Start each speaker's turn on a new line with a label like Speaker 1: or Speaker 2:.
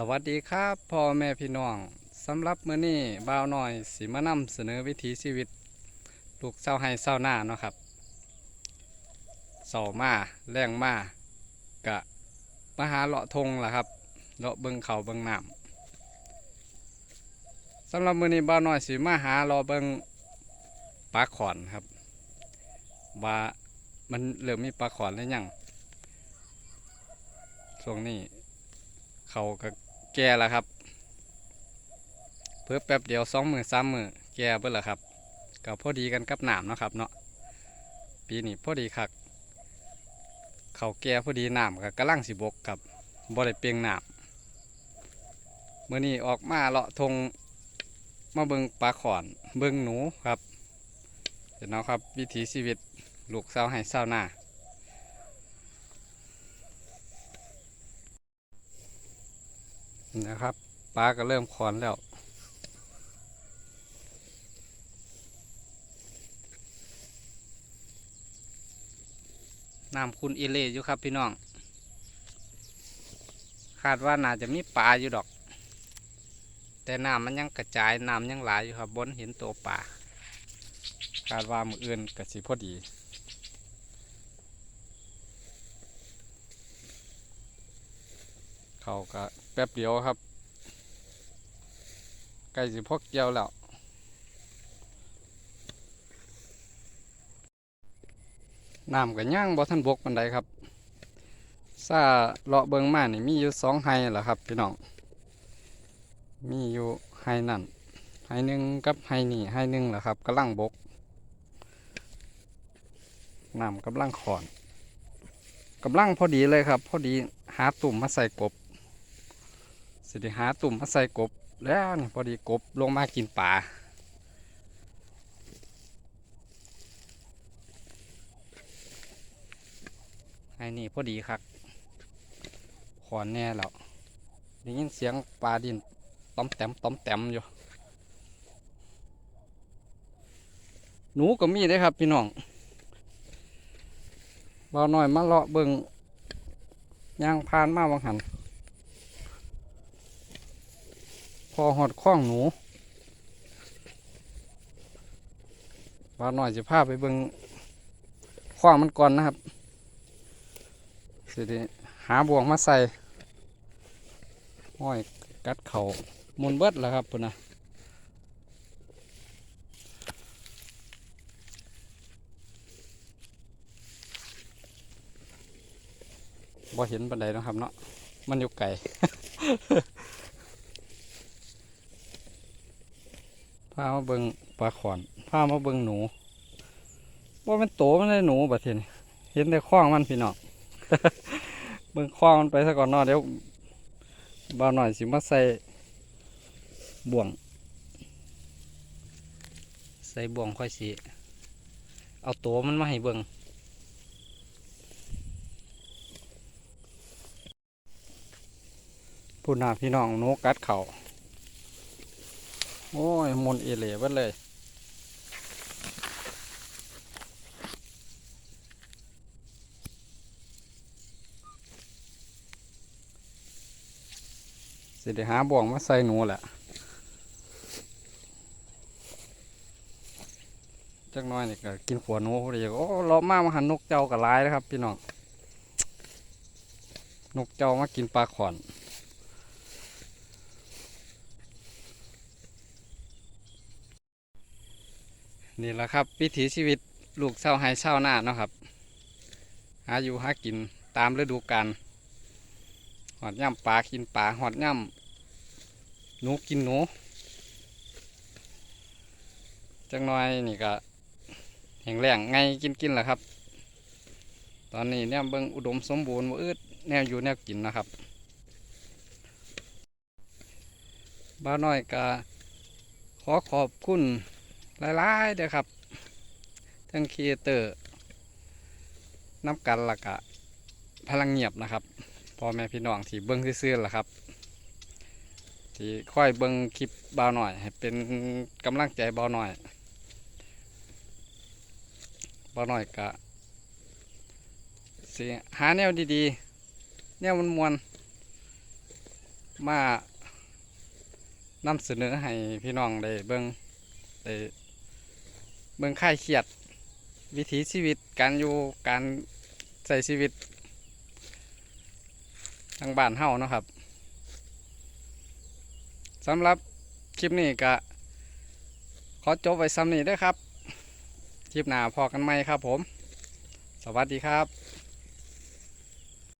Speaker 1: สวัสดีครับพ่อแม่พี่น้องสำหรับมื้อนี้บ่าวน้อยสิมานำเสนอวิถีชีวิต ลูกเศร้าให้เศร้าหน้าเนาะครับเศร้ามาแรงมากะมาหาเลาะทงล่ะครับเลาะเบิงเขาเบิงน้ำสำหรับมื้อนี้บ่าวน้อยสิมาหาเลาะเบิงปลาขอนครับ ว่ามันเริ่มมีปลาขอนหรือยังช่วงนี้เขาก็ แก่แล้วครับ เพิ่อแป๊บเดียวสองมือสามมือแก่เบิ่แล้วครับก็พอดีกันกับหนามนะครับเนาะปีนี้พอดีคักเขาแก่พอดีหนามกับกระลังสิบกกับบ่ได้เปียงหนามเมื่อนี้ออกมาเลาะทงมาเบิงปลาขอนเบิงหนูครับเห็นเนาะครับ วิถีชีวิตลูกสาวให้สาวหน้า นะครับปลาก็เริ่มคลอนแล้ว น้ำคุณอิเล่อยู่ครับพี่น้อง คาดว่าน่าจะมีปลาอยู่ดอก แต่น้ำมันยังกระจายน้ำยังหลายอยู่ครับบนเห็นตัวปลาคาดว่ามืออื่นกระสีพอดี เขาก็แป๊บเดียวครับใกล้สิพกเกี่ยวแล้วน้ำกับย่างบ่ทันบกปันใดครับซาเลาะเบิงมานี่มีอยู่สองไฮแหละครับพี่น้อง มีอยู่ไฮนั่นไฮหนึ่งกับไฮนี่ไฮหนึ่งแหละครับกำลังบกน้ำกำลังขอนกำลังพอดีเลยครับ พอดีหาตุ่มมาใส่กบ สิได้หาตุ่มมาใส่กบแล้วนี่พอดีกบลงมากินปลาไอ้นี่พอดีครับขอนแน่แล้วได้ยินเสียงปลาดินต้อมแต้มต้อมแต้มอยู่ หนูก็มีได้ครับพี่น้องเบาวน้อยมาเลาะเบิงย่างพานมาวังหัน พ อหอดข้องหนูว่าหน่อยจะพาไปเบิงข้องมันก่อนนะครับสิหาบ่วงมาใส่ห้อยกัดเขามุนเบิดแล้วครับปุ่นนะบ่เห็นบันไดนะครับเนาะมันอยู่ไกลามาเบิงปลาขอนพามาเบิงหนูว่ามันโตมันได้หนูบัดทีนี้เห็นแต่ข้องมันพี่น้องเบิงข้องมันไปซะก่อนนาะเดี๋ยวบ่าวหน่อยสิมาใส่บ่วง ใส่บ่วงค่อยสิเอาโตมันมาให้เบิงพูดหน้าพี่น้องนูกัดเข่า โอ้ยมุนเอเล่เบิดเลยสิได้หาบ่วงมาใส่หนูแหละจักหน้อยนี่ก็กินขวหนูพอดีโอ้ลาะมากมาหันนกเจ้ากับลายนะครับ พี่น้อง นกเจ้ามากินปลาขอน นี่แหละครับวิถีชีวิตลูกเศร้าไห้เศร้าหน้าเนาะครับ หาอยู่หากินตามฤดูกาลหอดย่ำปลากินปลาหอดย่ำหนูกินหนูจังน้อยนี่ก็แห้งแล้งไงกินกินแหละครับ ตอนนี้เนี่ยเบิ่งอุดมสมบูรณ์บ่อืดแนวอยู่แนวกินนะครับ บ้าน้อยก็ขอขอบคุณ หลายๆเด้อครับทั้งครีเอเตอร์น้ำกันละกะพลังเงียบนะครับพ่อแม่พี่น้องที่เบิ้งซื่อๆล่ะครับ ที่ค่อยเบิ้งคลิปเบาหน่อย ให้เป็นกำลังใจเบาหน่อยเบาหน่อยกะสิหาแนวดีๆ แนวมันมวนๆมานำเสนอให้พี่น้องได้เบิ่งได้ เบิ่งค่ายเขียด วิถีชีวิตการอยู่การใส่ชีวิต ทางบ้านเฮาเนาะครับสำหรับคลิปนี้ก็ขอจบไว้ซ้ำนี้ด้วยครับ คลิปหน้าพอกันไหมครับผม สวัสดีครับ